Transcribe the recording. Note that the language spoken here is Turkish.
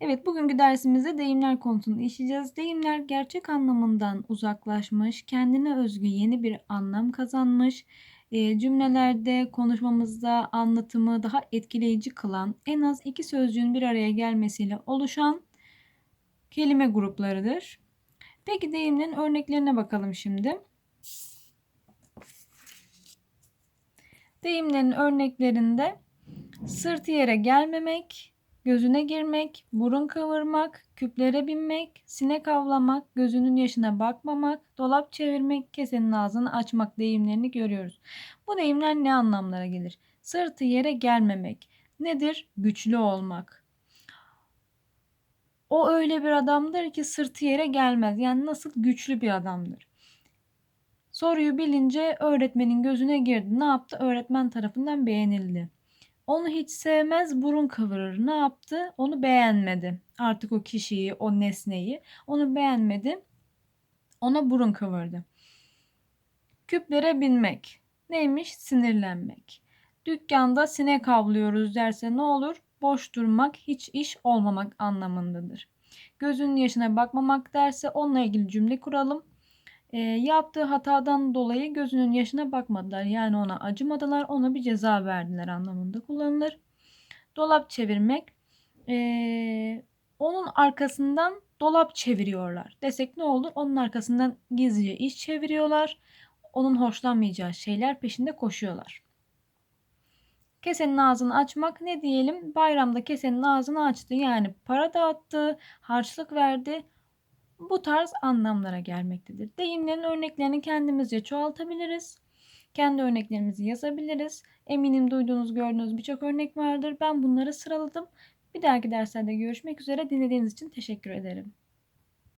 Evet, bugünkü dersimizde deyimler konusunu işleyeceğiz. Deyimler gerçek anlamından uzaklaşmış, kendine özgü yeni bir anlam kazanmış, e, cümlelerde, konuşmamızda anlatımı daha etkileyici kılan, en az iki sözcüğün bir araya gelmesiyle oluşan kelime gruplarıdır. Peki deyimlerin örneklerine bakalım şimdi. Deyimlerin örneklerinde sırt yere gelmemek, gözüne girmek, burun kıvırmak, küplere binmek, sinek avlamak, gözünün yaşına bakmamak, dolap çevirmek, kesenin ağzını açmak deyimlerini görüyoruz. Bu deyimler ne anlamlara gelir? Sırtı yere gelmemek. Nedir? Güçlü olmak. O öyle bir adamdır ki sırtı yere gelmez. Yani nasıl güçlü bir adamdır. Soruyu bilince öğretmenin gözüne girdi. Ne yaptı? Öğretmen tarafından beğenildi. Onu hiç sevmez, burun kıvırır. Ne yaptı? Onu beğenmedi. Artık o kişiyi, o nesneyi. Onu beğenmedi. Ona burun kıvırdı. Küplere binmek. Neymiş? Sinirlenmek. Dükkanda sinek avlıyoruz derse ne olur? Boş durmak, hiç iş olmamak anlamındadır. Gözünün yaşına bakmamak derse onunla ilgili cümle kuralım. E, yaptığı hatadan dolayı gözünün yaşına bakmadılar. Yani ona acımadılar, ona bir ceza verdiler anlamında kullanılır. Dolap çevirmek, e, onun arkasından dolap çeviriyorlar desek ne olur? Onun arkasından gizlice iş çeviriyorlar. Onun hoşlanmayacağı şeyler peşinde koşuyorlar. Kesenin ağzını açmak ne diyelim? Bayramda kesenin ağzını açtı. Yani para dağıttı, harçlık verdi bu tarz anlamlara gelmektedir. Deyimlerin örneklerini kendimizce çoğaltabiliriz. Kendi örneklerimizi yazabiliriz. Eminim duyduğunuz, gördüğünüz birçok örnek vardır. Ben bunları sıraladım. Bir dahaki derslerde görüşmek üzere. Dinlediğiniz için teşekkür ederim.